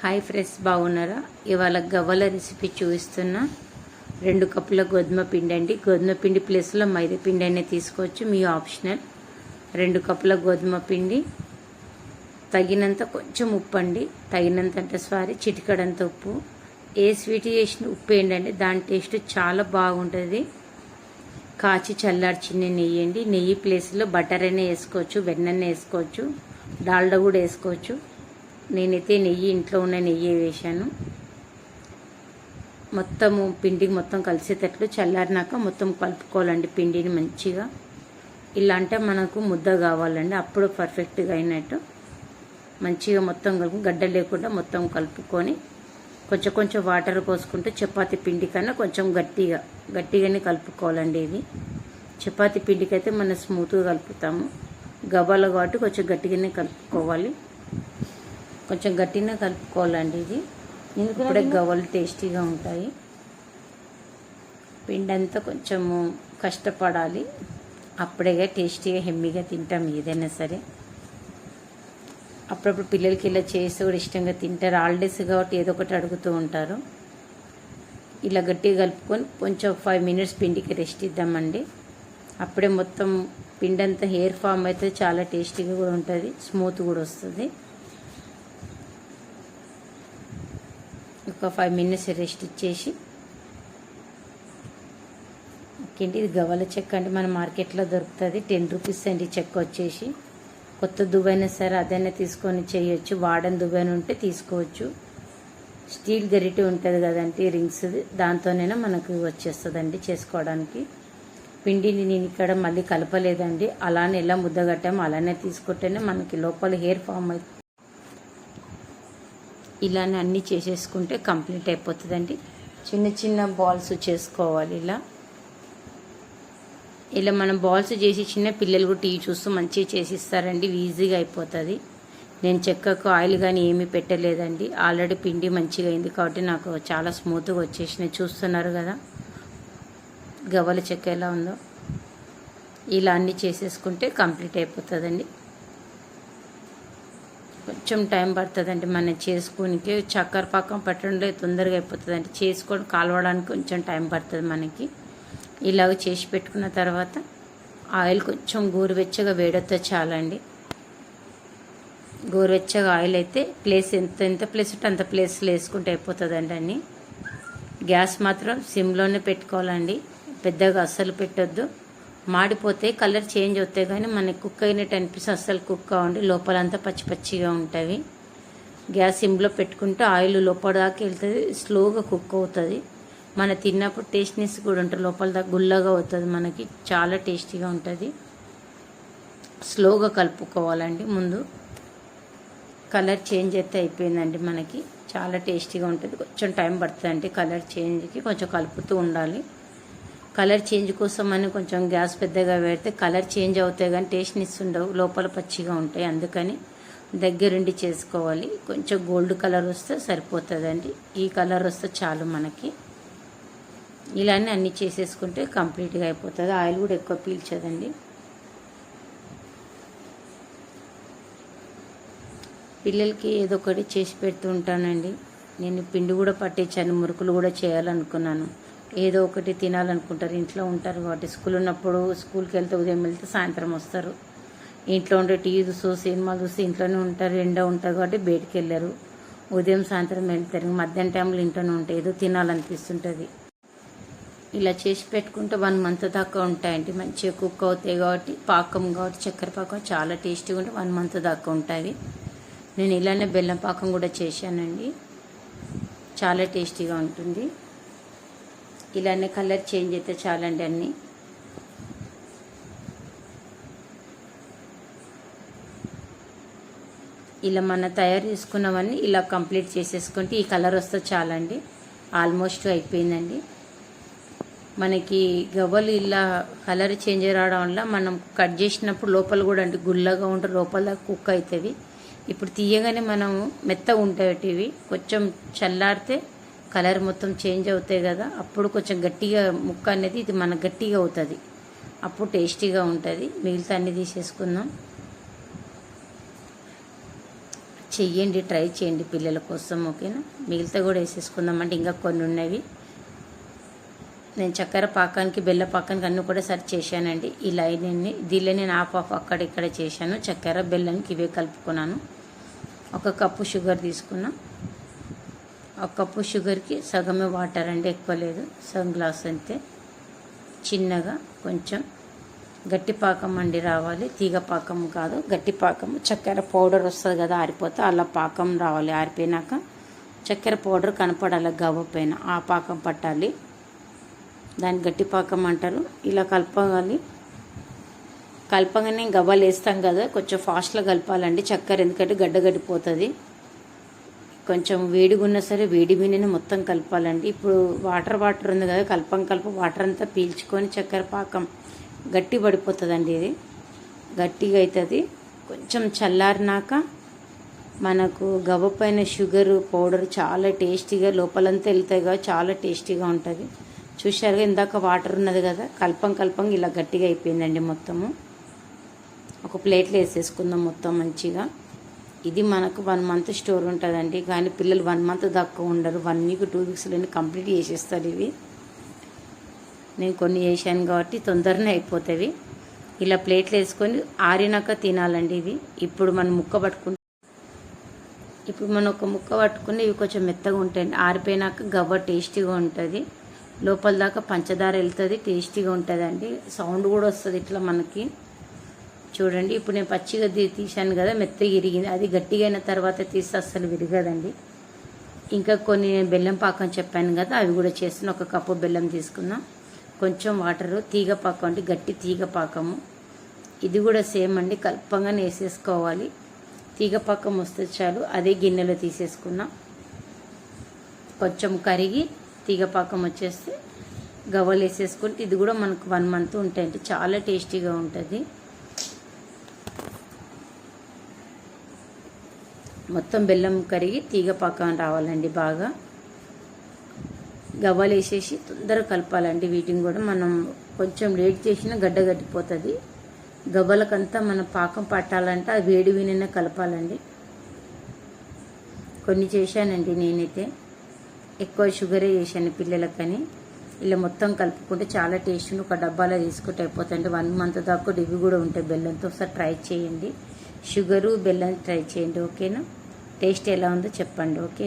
Hi friends బాగున్నారా? ఇవాళ గవ్వల రెసిపీ చూపిస్తున్నా. రెండు కప్పుల గోధుమ పిండి అండి. గోధుమ పిండి ప్లేస్లో మైదా పిండి అనేది తీసుకోవచ్చు మీ ఆప్షనల్. రెండు కప్పుల గోధుమ పిండి. తగినంత కొంచెం ఉప్పు అండి. తగినంత అంటే సారీ చిటికడంత ఉప్పు. ఏ స్వీట్ చేసిన ఉప్పు ఏంటంటే దాని టేస్ట్ చాలా బాగుంటుంది. కాచి చల్లార్చిన నెయ్యి అండి. నెయ్యి ప్లేస్లో బటర్ అయినా వేసుకోవచ్చు వెన్న వేసుకోవచ్చు డాల్డా కూడా వేసుకోవచ్చు. నేనైతే నెయ్యి ఇంట్లో ఉన్న నెయ్యి వేసాను మొత్తము పిండికి మొత్తం కలిసేటట్లు చల్లారినాక మొత్తం కలుపుకోవాలండి పిండిని మంచిగా. ఇలా అంటే మనకు ముద్ద కావాలండి అప్పుడు పర్ఫెక్ట్గా అయినట్టు. మంచిగా మొత్తం కలుపు గడ్డ లేకుండా మొత్తం కలుపుకొని కొంచెం కొంచెం వాటర్ పోసుకుంటూ చపాతి పిండి కన్నా కొంచెం గట్టిగా గట్టిగానే కలుపుకోవాలండి ఇది. చపాతి పిండికి అయితే మనం స్మూత్గా కలుపుతాము. గబాల కాబట్టి కొంచెం గట్టిగానే కలుపుకోవాలి. కొంచెం గట్టిగా కలుపుకోవాలండి ఇది. ఇప్పుడే గవ్వలు టేస్టీగా ఉంటాయి. పిండి అంతా కొంచెము కష్టపడాలి. అప్పుడే టేస్టీగా హెమ్మీగా తింటాం ఏదైనా సరే. అప్పుడప్పుడు పిల్లలకి ఇలా చేసి కూడా ఇష్టంగా తింటారు. హాలిడేస్ కాబట్టి ఏదో ఒకటి అడుగుతూ ఉంటారు. ఇలా గట్టిగా కలుపుకొని కొంచెం ఫైవ్ మినిట్స్ పిండికి రెస్ట్ ఇద్దామండి. అప్పుడే మొత్తం పిండి అంతా హెయిర్ ఫామ్ అయితే చాలా టేస్టీగా కూడా ఉంటుంది. స్మూత్ కూడా వస్తుంది. ఒక ఫైవ్ మినిట్స్ రెస్ట్ ఇచ్చేసి. ఇంకేంటి ఇది గవ్వల చెక్క అంటే మన మార్కెట్లో దొరుకుతుంది. టెన్ రూపీస్ అండి చెక్క వచ్చేసి. కొత్త దువ్వైనా సరే అదైనా తీసుకొని చేయొచ్చు. వాడని దువ్వైన ఉంటే తీసుకోవచ్చు. స్టీల్ గరిటె ఉంటుంది కదండి రింగ్స్ దాంతోనైనా మనకు వచ్చేస్తుందండి చేసుకోవడానికి. పిండిని నేను ఇక్కడ మళ్ళీ కలపలేదండి. అలానే ఎలా ముద్దగట్టామో అలానే తీసుకుంటేనే మనకి లోపల హెయిర్ ఫామ్ అవుతుంది ఇలానే అన్నీ చేసేసుకుంటే కంప్లీట్ అయిపోతుందండి. చిన్న చిన్న బాల్స్ చేసుకోవాలి ఇలా. ఇలా మనం బాల్స్ చేసి చిన్న పిల్లలు కూడా టీవీ చూస్తూ మంచిగా చేసిస్తారండి. ఈజీగా అయిపోతుంది. నేను చెక్కకు ఆయిల్ కానీ ఏమీ పెట్టలేదండి. ఆల్రెడీ పిండి మంచిగా అయింది కాబట్టి నాకు చాలా స్మూత్గా వచ్చేసినాయి. చూస్తున్నారు కదా? గవ్వల చెక్క ఎలా ఉందో. ఇలా అన్నీ చేసేసుకుంటే కంప్లీట్ అయిపోతుందండి. కొంచెం టైం పడుతుందండి మనం చేసుకునికి. చక్కెర పాకం పెట్టడంలో తొందరగా అయిపోతుందండి. చేసుకొని కాలవడానికి కొంచెం టైం పడుతుంది మనకి. ఇలాగ చేసి పెట్టుకున్న తర్వాత ఆయిల్ కొంచెం గోరువెచ్చగా వేడొస్తే చాలండి. గోరువెచ్చగా ఆయిల్ అయితే ప్లేస్ ఎంత ఎంత ప్లేస్ ఉంటే అంత ప్లేస్లో వేసుకుంటే అయిపోతుందండి అన్ని. గ్యాస్ మాత్రం సిమ్లోనే పెట్టుకోవాలండి. పెద్దగా అస్సలు పెట్టొద్దు. మాడిపోతే కలర్ చేంజ్ అవుతాయి కానీ మనకి కుక్ అయినట్టు అనిపిస్తే అస్సలు కుక్ కావండి. లోపలంతా పచ్చి పచ్చిగా ఉంటుంది గ్యాస్ సిమ్లో పెట్టుకుంటే ఆయిల్ లోపల దాకా వెళ్తుంది. స్లోగా కుక్ అవుతుంది. మన తిన్నప్పుడు టేస్ట్నెస్ కూడా ఉంటుంది. లోపల దాకా గుల్లగా అవుతుంది మనకి. చాలా టేస్టీగా ఉంటుంది. స్లోగా కలుపుకోవాలండి ముందు. కలర్ చేంజ్ అయితే అయిపోయిందండి మనకి. చాలా టేస్టీగా ఉంటుంది. కొంచెం టైం పడుతుందండి కలర్ చేంజ్కి. కొంచెం కలుపుతూ ఉండాలి. కలర్ చేంజ్ కోసం అని కొంచెం గ్యాస్ పెద్దగా పెడితే కలర్ చేంజ్ అవుతాయి కానీ టేస్ట్ని ఇస్తుండవు లోపల పచ్చిగా ఉంటాయి. అందుకని దగ్గరుండి చేసుకోవాలి. కొంచెం గోల్డ్ కలర్ వస్తే సరిపోతుందండి. ఈ కలర్ వస్తే చాలు మనకి. ఇలానే అన్నీ చేసేసుకుంటే కంప్లీట్గా అయిపోతుంది. ఆయిల్ కూడా ఎక్కువ పీల్చదండి. పిల్లలకి ఏదో ఒకటి చేసి పెడుతూ ఉంటానండి. నేను పిండి కూడా పట్టించాను మురుకులు కూడా చేయాలనుకున్నాను. ఏదో ఒకటి తినాలనుకుంటారు. ఇంట్లో ఉంటారు కాబట్టి స్కూల్ ఉన్నప్పుడు స్కూల్కి వెళ్తే ఉదయం వెళ్తే సాయంత్రం వస్తారు. ఇంట్లో ఉండే టీవీ చూసి సినిమాలు చూసి ఇంట్లోనే ఉంటారు. ఎండ ఉంటారు కాబట్టి బయటికి వెళ్ళారు. ఉదయం సాయంత్రం వెళ్తారు. మధ్యాహ్నం టైంలో ఇంట్లోనే ఉంటాయి ఏదో తినాలనిపిస్తుంటుంది. ఇలా చేసి పెట్టుకుంటే వన్ మంత్ దాకా ఉంటాయండి. మంచిగా కుక్ అవుతాయి కాబట్టి పాకం కాబట్టి చక్కెర పాకం చాలా టేస్టీగా ఉంటే వన్ మంత్ దాకా ఉంటాయి. నేను ఇలానే బెల్లం పాకం కూడా చేశానండి. చాలా టేస్టీగా ఉంటుంది. ఇలానే కలర్ చేంజ్ అయితే చాలండి అన్నీ. ఇలా మన తయారు చేసుకున్నవన్నీ ఇలా కంప్లీట్ చేసేసుకుంటే ఈ కలర్ వస్తే చాలండి. ఆల్మోస్ట్ అయిపోయిందండి. మనకి గవ్వలు ఇలా కలర్ చేంజ్ రావడం వల్ల మనం కట్ చేసినప్పుడు లోపల కూడా అంటే గుల్లగా ఉంటే లోపల కుక్ అవుతుంది. ఇప్పుడు తీయగానే మనం మెత్తగా ఉంటాయి ఇవి. కొంచెం చల్లారితే కలర్ మొత్తం చేంజ్ అవుతాయి కదా అప్పుడు కొంచెం గట్టిగా ముక్క అనేది ఇది మన గట్టిగా అవుతుంది. అప్పుడు టేస్టీగా ఉంటుంది. మిగతా అన్ని తీసేసుకుందాం. చెయ్యండి ట్రై చేయండి పిల్లల కోసం ఓకేనా? మిగతా కూడా వేసేసుకుందాం. అంటే ఇంకా కొన్ని ఉన్నవి. నేను చక్కెర పాకానికి బెల్ల పాకానికి అన్నీ కూడా సరి చేశానండి. ఈ లైన్ని దీనిలో నేను ఆఫ్ ఆఫ్ అక్కడ ఇక్కడ చేశాను. చక్కెర బెల్లానికి ఇవే కలుపుకున్నాను. ఒక కప్పు షుగర్ తీసుకున్నాను ఒక కప్పు షుగర్కి సగమే వాటర్ అండి ఎక్కువ లేదు. సగం గ్లాస్ అంతే. చిన్నగా కొంచెం గట్టి పాకం అండి రావాలి. తీగ పాకం కాదు గట్టి పాకం. చక్కెర పౌడర్ వస్తుంది కదా ఆరిపోతే అలా పాకం రావాలి. ఆరిపోయినాక చక్కెర పౌడర్ కనపడాలి గవ్వ పైన. ఆ పాకం పట్టాలి. దాన్ని గట్టి పాకం అంటారు. ఇలా కలపాలి. కలపగానే గవ్వలు వేస్తాం కదా కొంచెం ఫాస్ట్లో కలపాలండి చక్కెర ఎందుకంటే గడ్డ కొంచెం వేడిగా ఉన్నా సరే వేడి మీదనే మొత్తం కలపాలండి. ఇప్పుడు వాటర్ వాటర్ ఉంది కదా కలపం కలప వాటర్ అంతా పీల్చుకొని చక్కెర పాకం గట్టి పడిపోతుందండి ఇది. గట్టిగా అవుతుంది కొంచెం చల్లారినాక మనకు గవ్వ పైన షుగర్ పౌడర్ చాలా టేస్టీగా లోపలంతా వెళ్తాయి కదా చాలా టేస్టీగా ఉంటుంది. చూశారుగా ఇందాక వాటర్ ఉన్నది కదా కల్పం కల్పం ఇలా గట్టిగా అయిపోయిందండి మొత్తము. ఒక ప్లేట్లో వేసేసుకుందాం మొత్తం మంచిగా. ఇది మనకు వన్ మంత్ స్టోర్ ఉంటుందండి. కానీ పిల్లలు వన్ మంత్ దాకా ఉండరు. వన్ వీక్ టూ వీక్స్లోనే కంప్లీట్ చేసేస్తారు ఇవి. నేను కొన్ని చేశాను కాబట్టి తొందరనే అయిపోతాయి ఇలా ప్లేట్లు వేసుకొని ఆరినాక తినాలండి ఇవి. ఇప్పుడు మనం ముక్క పట్టుకుంటే ఇప్పుడు మనం ఒక ముక్క పట్టుకుని ఇవి కొంచెం మెత్తగా ఉంటాయండి. ఆరిపోయినాక గవ్వ టేస్టీగా ఉంటుంది. లోపల దాకా పంచదార వెళ్తుంది టేస్టీగా ఉంటుందండి. సౌండ్ కూడా వస్తుంది ఇట్లా మనకి. చూడండి. ఇప్పుడు నేను పచ్చిగా తీసాను కదా మెత్తగా ఇరిగింది అది గట్టిగా అయిన తర్వాత తీస్తే అస్సలు విరగదండి. ఇంకా కొన్ని బెల్లం పాకం చెప్పాను కదా అవి కూడా చేస్తున్న. ఒక కప్పు బెల్లం తీసుకున్నాం. కొంచెం వాటరు తీగ పాకం అంటే గట్టి తీగ పాకము. ఇది కూడా సేమ్ అండి. కల్పంగానే వేసేసుకోవాలి. తీగ పాకం వస్తే చాలు. అదే గిన్నెలో తీసేసుకున్నాం. కొంచెం కరిగి తీగ పాకం వచ్చేస్తే గవ్వలు వేసేసుకుంటే ఇది కూడా మనకు వన్ మంత్ ఉంటాయండి. చాలా టేస్టీగా ఉంటుంది. మొత్తం బెల్లం కరిగి తీగ పాకం రావాలండి బాగా. గవ్వలు వేసేసి తొందరగా కలపాలండి. వీటిని కూడా మనం కొంచెం లేట్ చేసినా గడ్డ గట్టిపోతుంది. గవ్వలకంతా మన పాకం పట్టాలంటే ఆ వేడి వినైనా కలపాలండి. కొన్ని చేశానండి నేనైతే. ఎక్కువ షుగరే చేశాను పిల్లలకని. ఇలా మొత్తం కలుపుకుంటే చాలా టేస్ట్ ఒక డబ్బాలో తీసుకుంటే అయిపోతుంది వన్ మంత్ దాకా ఇవి కూడా ఉంటాయి బెల్లంతో. ఒకసారి ట్రై చేయండి. షుగరు బెల్లం ట్రై చేయండి. ఓకేనా? టేస్ట్ ఎలా ఉందో చెప్పండి ఓకే?